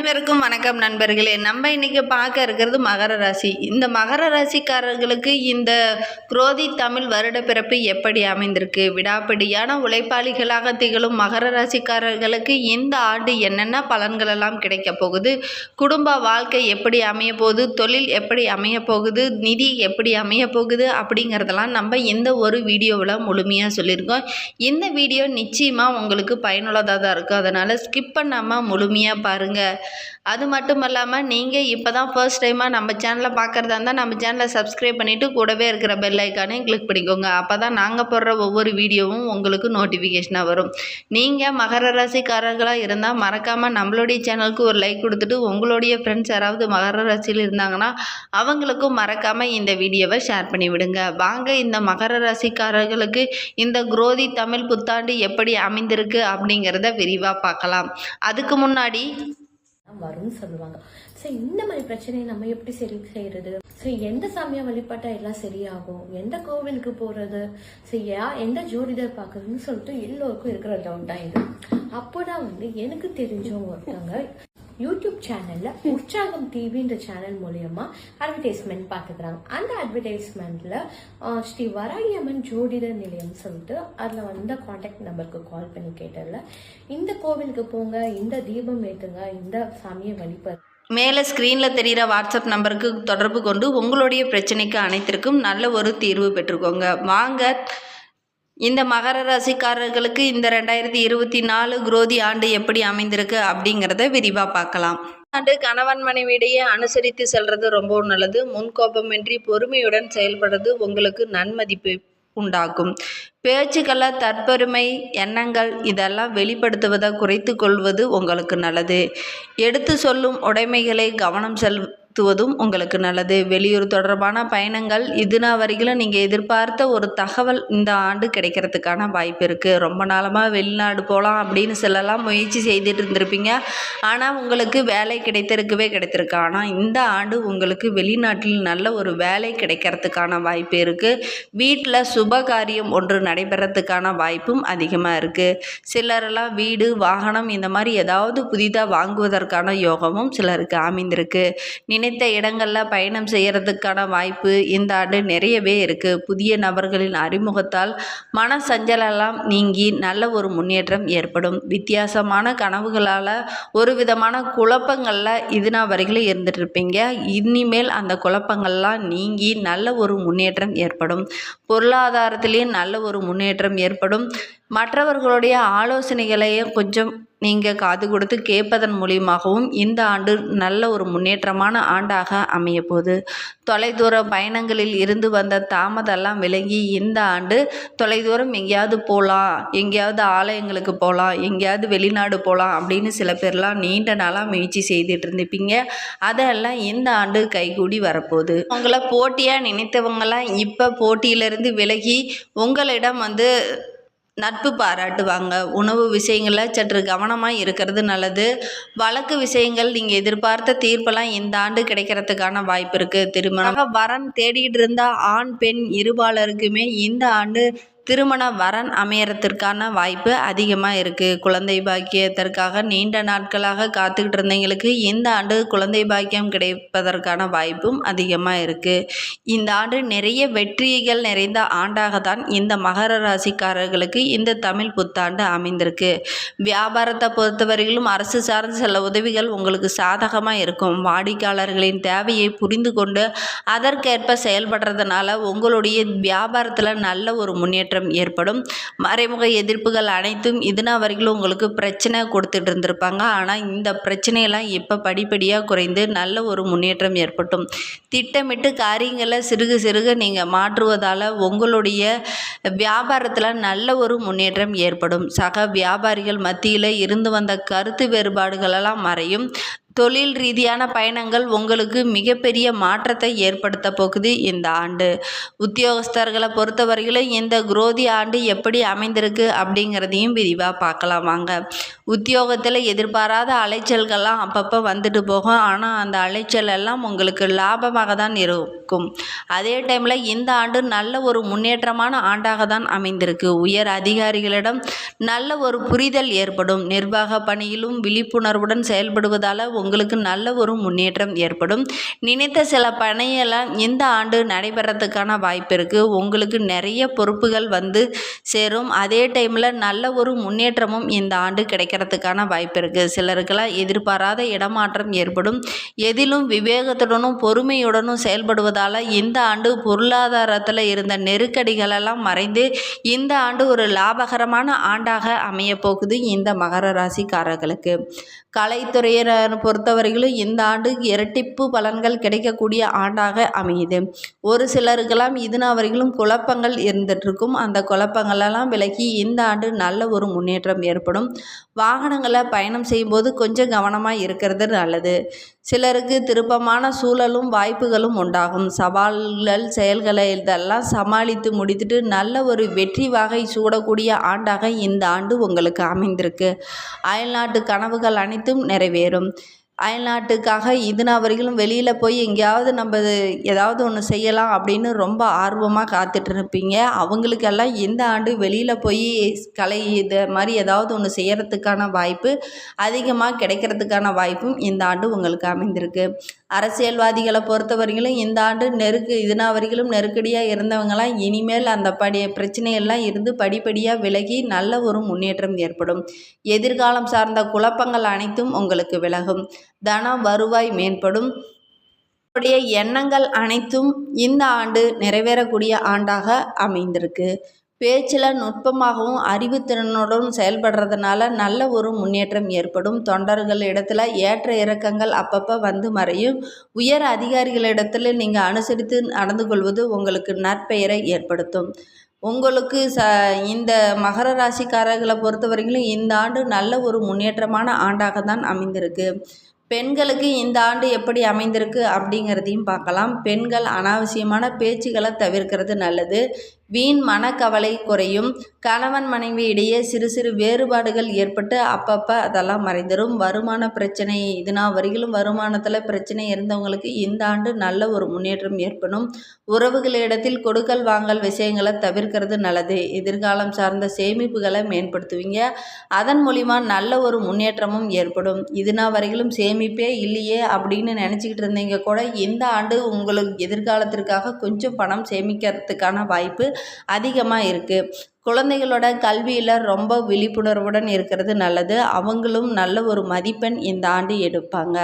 அனைவருக்கும் வணக்கம் நண்பர்களே. நம்ம இன்னைக்கு பார்க்க இருக்கிறது மகர ராசி. இந்த மகர ராசிக்காரர்களுக்கு இந்த குரோதி தமிழ் வருட பிறப்பு எப்படி அமைந்திருக்கு? விடாப்பிடியான உழைப்பாளிகளாக திகழும் மகர ராசிக்காரர்களுக்கு இந்த ஆண்டு என்னென்ன பலன்கள் எல்லாம் கிடைக்க போகுது? குடும்ப வாழ்க்கை எப்படி அமைய போகுது? தொழில் எப்படி அமைய போகுது? நிதி எப்படி அமைய போகுது? அப்படிங்கிறதெல்லாம் நம்ம இந்த ஒரு வீடியோவில் முழுமையாக சொல்லியிருக்கோம். இந்த வீடியோ நிச்சயமாக உங்களுக்கு பயனுள்ளதாக தான் இருக்கும். அதனால் ஸ்கிப் பண்ணாமல் முழுமையாக பாருங்கள் அது மட்டும் இல்லாமல் நீங்கள் இப்போ தான் ஃபர்ஸ்ட் டைமாக நம்ம சேனலை பார்க்குறதா இருந்தால் நம்ம சேனலை சப்ஸ்கிரைப் பண்ணிவிட்டு கூடவே இருக்கிற பெல் ஐக்கானையும் கிளிக் பண்ணிக்கோங்க. அப்போ தான் நாங்கள் போடுற ஒவ்வொரு வீடியோவும் உங்களுக்கு நோட்டிஃபிகேஷனாக வரும். நீங்கள் மகர ராசிக்காரர்களாக இருந்தால் மறக்காமல் நம்மளுடைய சேனலுக்கு ஒரு லைக் கொடுத்துட்டு உங்களுடைய ஃப்ரெண்ட்ஸ் யாராவது மகர ராசியில் இருந்தாங்கன்னா அவங்களுக்கும் மறக்காமல் இந்த வீடியோவை ஷேர் பண்ணி விடுங்க. வாங்க இந்த மகர ராசிக்காரர்களுக்கு இந்த குரோதி தமிழ் புத்தாண்டு எப்படி அமைந்திருக்கு அப்படிங்கிறத விரிவாக பார்க்கலாம். அதுக்கு முன்னாடி வரும்னு சொல்லுவாங்க. ஸோ இந்த மாதிரி பிரச்சனையை நம்ம எப்படி சரி செய்யறது? ஸோ எந்த சாமியை வழிபட்டா எல்லாம் சரியாகும்? எந்த கோவிலுக்கு போறது? ஸோ யா எந்த ஜோதிடர் பார்க்கறதுன்னு சொல்லிட்டு எல்லோருக்கும் இருக்கிற டவுட் தான் இது. அப்போதான் வந்து எனக்கு தெரிஞ்சவங்க ஒருத்தவங்க யூடியூப் சேனல்ல உற்சாகம் டிவின்ற சேனல் மூலியமா அட்வர்டைஸ்மெண்ட் பார்த்துக்கிறாங்க அந்த அட்வர்டைஸ்மெண்ட்ல ஸ்ரீ வராகியம்மன் ஜோதிடர் நிலையம் சொல்லிட்டு அதுல வந்த காண்டாக்ட் நம்பருக்கு கால் பண்ணி கேட்டதுல இந்த கோவிலுக்கு போங்க இந்த தீபம் ஏத்துங்க இந்த சாமியை வழிபடு மேலே ஸ்க்ரீனில் தெரிகிற வாட்ஸ்அப் நம்பருக்கு தொடர்பு கொண்டு உங்களுடைய பிரச்சனைக்கு அனைத்திற்கும் நல்ல ஒரு தீர்வு பெற்றுக்கோங்க. வாங்க இந்த மகர ராசிக்காரர்களுக்கு இந்த ரெண்டாயிரத்தி இருபத்தி நாலு குரோதி ஆண்டு எப்படி அமைந்திருக்கு அப்படிங்கிறத விரிவாக பார்க்கலாம். ஆண்டு கணவன் மனைவியிடையே அனுசரித்து செல்றது ரொம்ப நல்லது. முன்கோபமின்றி பொறுமையுடன் செயல்படுறது உங்களுக்கு நன்மதிப்பு உண்டாகும். பேச்சுக்களை தற்பெருமை எண்ணங்கள் இதெல்லாம் வெளிப்படுத்துவதை குறைத்து கொள்வது உங்களுக்கு நல்லது. எடுத்து சொல்லும் உடைமைகளை கவனம் செல் செலுத்துவதும் உங்களுக்கு நல்லது. வெளியூர் தொடர்பான பயணங்கள் இதுனா வரைக்கும் நீங்கள் எதிர்பார்த்த ஒரு தகவல் இந்த ஆண்டு கிடைக்கிறதுக்கான வாய்ப்பு இருக்குது ரொம்ப நாளமாக வெளிநாடு போகலாம் அப்படின்னு சொல்லலாம் முயற்சி செய்துட்டு இருந்திருப்பீங்க. ஆனால் உங்களுக்கு வேலை கிடைத்திருக்கவே கிடைத்திருக்கு. ஆனால் இந்த ஆண்டு உங்களுக்கு வெளிநாட்டில் நல்ல ஒரு வேலை கிடைக்கிறதுக்கான வாய்ப்பு இருக்குது வீட்டில் சுப காரியம் ஒன்று நடைபெறத்துக்கான வாய்ப்பும் அதிகமாக இருக்குது சிலரெல்லாம் வீடு வாகனம் இந்த மாதிரி ஏதாவது புதிதாக வாங்குவதற்கான யோகமும் சிலருக்கு அமைந்திருக்கு. நினைத்த இடங்களில் பயணம் செய்கிறதுக்கான வாய்ப்பு இந்த ஆண்டு நிறையவே இருக்குது புதிய நபர்களின் அறிமுகத்தால் மன சஞ்சலெல்லாம் நீங்கி நல்ல ஒரு முன்னேற்றம் ஏற்படும். வித்தியாசமான கனவுகளால் ஒரு விதமான குழப்பங்களில் இதுனா வரைகளும் இருந்துட்டு இருப்பீங்க இனிமேல் அந்த குழப்பங்கள்லாம் நீங்கி நல்ல ஒரு முன்னேற்றம் ஏற்படும். பொருளாதாரத்திலேயும் நல்ல ஒரு முன்னேற்றம் ஏற்படும். மற்றவர்களுடைய ஆலோசனைகளையும் கொஞ்சம் நீங்கள் காது கொடுத்து கேட்பதன் மூலியமாகவும் இந்த ஆண்டு நல்ல ஒரு முன்னேற்றமான ஆண்டாக அமையப்போகுது. தொலைதூர பயணங்களில் இருந்து வந்த தாமதெல்லாம் விலகி இந்த ஆண்டு தொலைதூரம் எங்கேயாவது போகலாம் எங்கேயாவது ஆலயங்களுக்கு போகலாம் எங்கேயாவது வெளிநாடு போகலாம் அப்படின்னு சில பேர்லாம் நீண்ட நாளாக முயற்சி செய்துட்டு இருந்துப்பீங்க அதெல்லாம் இந்த ஆண்டு கைகூடி வரப்போகுது. உங்களை போட்டியாக நினைத்தவங்களாம் இப்போ போட்டியிலிருந்து விலகி உங்களிடம் வந்து நட்பு பாராட்டுவாங்க. உணவு விஷயங்களில் சற்று கவனமாக இருக்கிறது நல்லது. வழக்கு விஷயங்கள் நீங்கள் எதிர்பார்த்த தீர்ப்பெல்லாம் இந்த ஆண்டு கிடைக்கிறதுக்கான வாய்ப்பு இருக்குது திருமணம். வரன் தேடிகிட்டு இருந்த ஆண் பெண் இருபாலருக்குமே இந்த ஆண்டு திருமண வரன் அமையறத்திற்கான வாய்ப்பு அதிகமாக இருக்குது குழந்தை பாக்கியத்திற்காக நீண்ட நாட்களாக காத்துக்கிட்டு இருந்தவங்களுக்கு இந்த ஆண்டு குழந்தை பாக்கியம் கிடைப்பதற்கான வாய்ப்பும் அதிகமாக இருக்குது இந்த ஆண்டு நிறைய வெற்றிகள் நிறைந்த ஆண்டாக தான் இந்த மகர ராசிக்காரர்களுக்கு இந்த தமிழ் புத்தாண்டு அமைந்திருக்கு. வியாபாரத்தை பொறுத்தவரையிலும் அரசு சார்ந்த சில உதவிகள் உங்களுக்கு சாதகமாக இருக்கும். வாடிக்கையாளர்களின் தேவையை புரிந்து கொண்டு அதற்கேற்ப செயல்படுறதுனால உங்களுடைய வியாபாரத்தில் நல்ல ஒரு முன்னேற்றம் ஏற்படும். மறைமுக எதிர்ப்புகள் அனைத்தும் இதுனா வரைக்கும் உங்களுக்கு பிரச்சனை கொடுத்துட்டு இருந்திருப்பாங்க. ஆனால் இந்த பிரச்சனையெல்லாம் இப்போ படிப்படியாக குறைந்து நல்ல ஒரு முன்னேற்றம் ஏற்பட்டும். திட்டமிட்டு காரியங்களை சிறுக சிறுக நீங்கள் மாற்றுவதால் உங்களுடைய வியாபாரத்தில் நல்ல ஒரு முன்னேற்றம் ஏற்படும். சக வியாபாரிகள் மத்தியில் இருந்து வந்த கருத்து வேறுபாடுகளெல்லாம் மறையும். தொழில் ரீதியான பயணங்கள் உங்களுக்கு மிகப்பெரிய மாற்றத்தை ஏற்படுத்த போகுது இந்த ஆண்டு. உத்தியோகஸ்தர்களை பொறுத்தவரையிலும் இந்த குரோதி ஆண்டு எப்படி அமைந்திருக்கு அப்படிங்கிறதையும் விரிவாக பார்க்கலாம் வாங்க. உத்தியோகத்தில் எதிர்பாராத அலைச்சல்கள்லாம் அப்பப்போ வந்துட்டு போகும். ஆனால் அந்த அலைச்சல் எல்லாம் உங்களுக்கு லாபமாக தான் இருக்கும். அதே டைமில் இந்த ஆண்டு நல்ல ஒரு முன்னேற்றமான ஆண்டாக தான் அமைந்திருக்கு. உயர் அதிகாரிகளிடம் நல்ல ஒரு புரிதல் ஏற்படும். நிர்வாக பணியிலும் விழிப்புணர்வுடன் செயல்படுவதால் உங்கள் உங்களுக்கு நல்ல ஒரு முன்னேற்றம் ஏற்படும். நினைத்த சில பணியெல்லாம் இந்த ஆண்டு நடைபெறத்துக்கான வாய்ப்பு இருக்குது உங்களுக்கு நிறைய பொறுப்புகள் வந்து சேரும். அதே டைமில் நல்ல ஒரு முன்னேற்றமும் இந்த ஆண்டு கிடைக்கிறதுக்கான வாய்ப்பு இருக்குது சிலருக்கெல்லாம் எதிர்பாராத இடமாற்றம் ஏற்படும். எதிலும் விவேகத்துடனும் பொறுமையுடனும் செயல்படுவதால் இந்த ஆண்டு பொருளாதாரத்தில் இருந்த நெருக்கடிகளெல்லாம் மறைந்து இந்த ஆண்டு ஒரு லாபகரமான ஆண்டாக அமையப் போகுது இந்த மகர ராசிக்காரர்களுக்கு. கலைத்துறையினர் பொறுத்தவரையிலும் இந்த ஆண்டு இரட்டிப்பு பலன்கள் கிடைக்கக்கூடிய ஆண்டாக அமையுது. ஒரு சிலருக்கெல்லாம் இதுனா வரையிலும் குழப்பங்கள் இருந்துகிட்ருக்கும் அந்த குழப்பங்களெல்லாம் விலகி இந்த ஆண்டு நல்ல ஒரு முன்னேற்றம் ஏற்படும். வாகனங்களை பயணம் செய்யும்போது கொஞ்சம் கவனமாக இருக்கிறது நல்லது. சிலருக்கு திருப்பமான சூழலும் வாய்ப்புகளும் உண்டாகும். சவால்கள் செயல்களை இதெல்லாம் சமாளித்து முடித்துட்டு நல்ல ஒரு வெற்றி வகை சூடக்கூடிய ஆண்டாக இந்த ஆண்டு உங்களுக்கு அமைந்திருக்கு. அயல்நாட்டு கனவுகள் அனைத்தும் நிறைவேறும். அயல்நாட்டுக்காக இதுனா வரைக்கும் வெளியில் போய் எங்கேயாவது நம்ம ஏதாவது ஒன்று செய்யலாம் அப்படின்னு ரொம்ப ஆர்வமாக காத்துட்டு இருப்பீங்க அவங்களுக்கெல்லாம் இந்த ஆண்டு வெளியில் போய் கலை இது மாதிரி ஏதாவது ஒன்று செய்யறதுக்கான வாய்ப்பு அதிகமாக கிடைக்கிறதுக்கான வாய்ப்பும் இந்த ஆண்டு உங்களுக்கு அமைந்திருக்கு. அரசியல்வாதிகளை பொறுத்த வரையிலும் இந்த ஆண்டு நெருக்கு இதுனா வரையிலும் நெருக்கடியாக இருந்தவங்களாம் இனிமேல் அந்த படி பிரச்சனையெல்லாம் இருந்து படிப்படியாக விலகி நல்ல ஒரு முன்னேற்றம் ஏற்படும். எதிர்காலம் சார்ந்த குழப்பங்கள் அனைத்தும் உங்களுக்கு விலகும். தன வருவாய் மேம்படும். உங்களுடைய எண்ணங்கள் அனைத்தும் இந்த ஆண்டு நிறைவேறக்கூடிய ஆண்டாக அமைந்திருக்கு. பேச்சில் நுட்பமாகவும் அறிவுத்திறனுடன் செயல்படுறதுனால நல்ல ஒரு முன்னேற்றம் ஏற்படும். தொண்டர்கள் இடத்துல ஏற்ற இறக்கங்கள் அப்பப்போ வந்து மறையும். உயர் அதிகாரிகளிடத்தில் நீங்கள் அனுசரித்து நடந்து கொள்வது உங்களுக்கு நற்பெயரை ஏற்படுத்தும். உங்களுக்கு ச இந்த மகர ராசிக்காரர்களை பொறுத்த வரைக்கும் இந்த ஆண்டு நல்ல ஒரு முன்னேற்றமான ஆண்டாக தான் அமைந்திருக்கு. பெண்களுக்கு இந்த ஆண்டு எப்படி அமைந்திருக்கு அப்படிங்கிறதையும் பார்க்கலாம். பெண்கள் அனாவசியமான பேச்சுக்களை தவிர்க்கிறது நல்லது. வீண் மனக்கவலை குறையும். கணவன் மனைவி இடையே சிறு சிறு வேறுபாடுகள் ஏற்பட்டு அப்பப்போ அதெல்லாம் மறைந்துடும் வருமான பிரச்சனை இதுனா வரையிலும் வருமானத்தில் பிரச்சனை இருந்தவங்களுக்கு இந்த ஆண்டு நல்ல ஒரு முன்னேற்றம் ஏற்படும். உறவுகளிடத்தில் கொடுக்கல் வாங்கல் விஷயங்களை தவிர்க்கிறது நல்லது. எதிர்காலம் சார்ந்த சேமிப்புகளை மேம்படுத்துவீங்க. அதன் மூலிமா நல்ல ஒரு முன்னேற்றமும் ஏற்படும். இதுனா வரையிலும் சேமிப்பே இல்லையே அப்படின்னு நினச்சிக்கிட்டு இருந்தீங்க கூட இந்த ஆண்டு உங்களுக்கு எதிர்காலத்திற்காக கொஞ்சம் பணம் சேமிக்கிறதுக்கான வாய்ப்பு அதிகமாக இருக்குது குழந்தைகளோட கல்வியில் ரொம்ப விழிப்புணர்வுடன் இருக்கிறது நல்லது. அவங்களும் நல்ல ஒரு மதிப்பெண் இந்த ஆண்டு எடுப்பாங்க.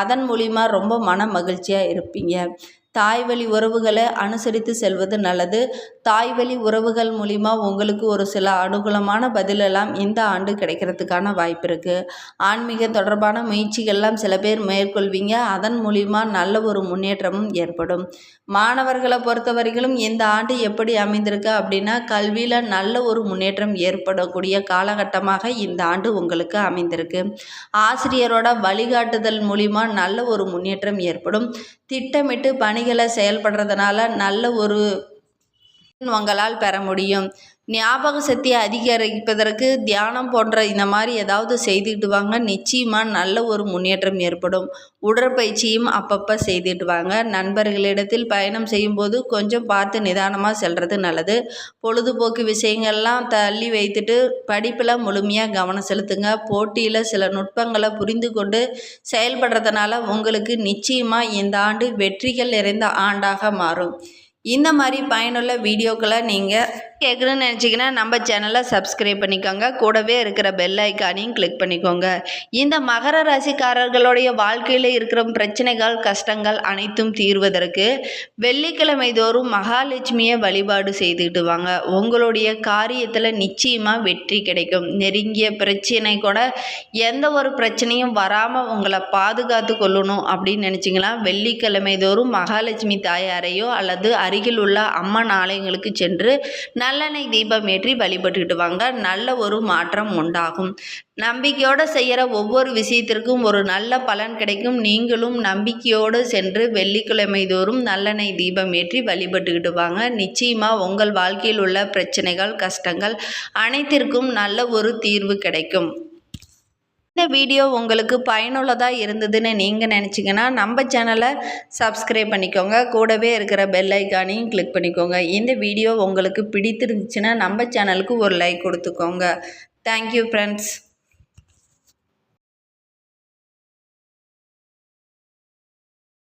அதன் மூலிமா ரொம்ப மன மகிழ்ச்சியாக இருப்பீங்க. தாய் வழி உறவுகளை அனுசரித்து செல்வது நல்லது. தாய் வழி உறவுகள் மூலிமா உங்களுக்கு ஒரு சில அனுகூலமான பதிலெல்லாம் இந்த ஆண்டு கிடைக்கிறதுக்கான வாய்ப்பு இருக்குது ஆன்மீக தொடர்பான முயற்சிகள்லாம் சில பேர் மேற்கொள்வீங்க. அதன் மூலிமா நல்ல ஒரு முன்னேற்றமும் ஏற்படும். மாணவர்களை பொறுத்தவரைகளும் இந்த ஆண்டு எப்படி அமைந்திருக்கு அப்படின்னா கல்வியில் நல்ல ஒரு முன்னேற்றம் ஏற்படக்கூடிய காலகட்டமாக இந்த ஆண்டு உங்களுக்கு அமைந்திருக்கு. ஆசிரியரோட வழிகாட்டுதல் மூலிமா நல்ல ஒரு முன்னேற்றம் ஏற்படும். திட்டமிட்டு பணி பணிகளை செயல்படுறதுனால நல்ல ஒரு உங்களால் பெற முடியும். ஞாபக சக்தியை அதிகரிப்பதற்கு தியானம் போன்ற இந்த மாதிரி ஏதாவது செய்துக்கிட்டு வாங்க. நிச்சயமாக நல்ல ஒரு முன்னேற்றம் ஏற்படும். உடற்பயிற்சியும் அப்பப்போ செய்துட்டு வாங்க. நண்பர்களிடத்தில் பயணம் செய்யும்போது கொஞ்சம் பார்த்து நிதானமாக செல்வது நல்லது. பொழுதுபோக்கு விஷயங்கள்லாம் தள்ளி வைத்துட்டு படிப்பில் முழுமையாக கவனம் செலுத்துங்க. போட்டியில் சில நுட்பங்களை புரிந்து கொண்டு செயல்படுறதுனால உங்களுக்கு நிச்சயமாக இந்த ஆண்டு வெற்றிகள் நிறைந்த ஆண்டாக மாறும். இந்த மாதிரி பயனுள்ள வீடியோக்களை நீங்கள் கேட்கணும்னு நினச்சிங்கன்னா நம்ம சேனலை சப்ஸ்கிரைப் பண்ணிக்கோங்க. கூடவே இருக்கிற பெல் ஐக்கானையும் கிளிக் பண்ணிக்கோங்க. இந்த மகர ராசிக்காரர்களுடைய வாழ்க்கையில் இருக்கிற பிரச்சனைகள் கஷ்டங்கள் அனைத்தும் தீர்வதற்கு வெள்ளிக்கிழமை தோறும் மகாலட்சுமியை வழிபாடு செய்துக்கிட்டு வாங்க. உங்களுடைய காரியத்தில் நிச்சயமாக வெற்றி கிடைக்கும். நெருங்கிய பிரச்சனை கூட எந்த ஒரு பிரச்சனையும் வராமல் உங்களை பாதுகாத்து கொள்ளணும் அப்படின்னு நினச்சிங்கன்னா வெள்ளிக்கிழமை தோறும் மகாலட்சுமி தாயாரையோ அல்லது அரி அருகில் உள்ள அம்மன் ஆலயங்களுக்கு சென்று நல்லெண்ணெய் தீபம் ஏற்றி வழிபட்டுக்கிட்டு வாங்க நல்ல ஒரு மாற்றம் உண்டாகும். நம்பிக்கையோடு செய்கிற ஒவ்வொரு விஷயத்திற்கும் ஒரு நல்ல பலன் கிடைக்கும். நீங்களும் நம்பிக்கையோடு சென்று வெள்ளிக்கிழமை தோறும் நல்லெண்ணெய் தீபம் ஏற்றி வழிபட்டுக்கிட்டு வாங்க நிச்சயமாக உங்கள் வாழ்க்கையில் உள்ள பிரச்சனைகள் கஷ்டங்கள் அனைத்திற்கும் நல்ல ஒரு தீர்வு கிடைக்கும். இந்த வீடியோ உங்களுக்கு பயனுள்ளதாக இருந்ததுன்னு நீங்கள் நினச்சிங்கன்னா நம்ம சேனலை சப்ஸ்கிரைப் பண்ணிக்கோங்க. கூடவே இருக்கிற பெல் ஐக்கானையும் கிளிக் பண்ணிக்கோங்க. இந்த வீடியோ உங்களுக்கு பிடித்திருந்துச்சுன்னா நம்ம சேனலுக்கு ஒரு லைக் கொடுத்துக்கோங்க. Thank you friends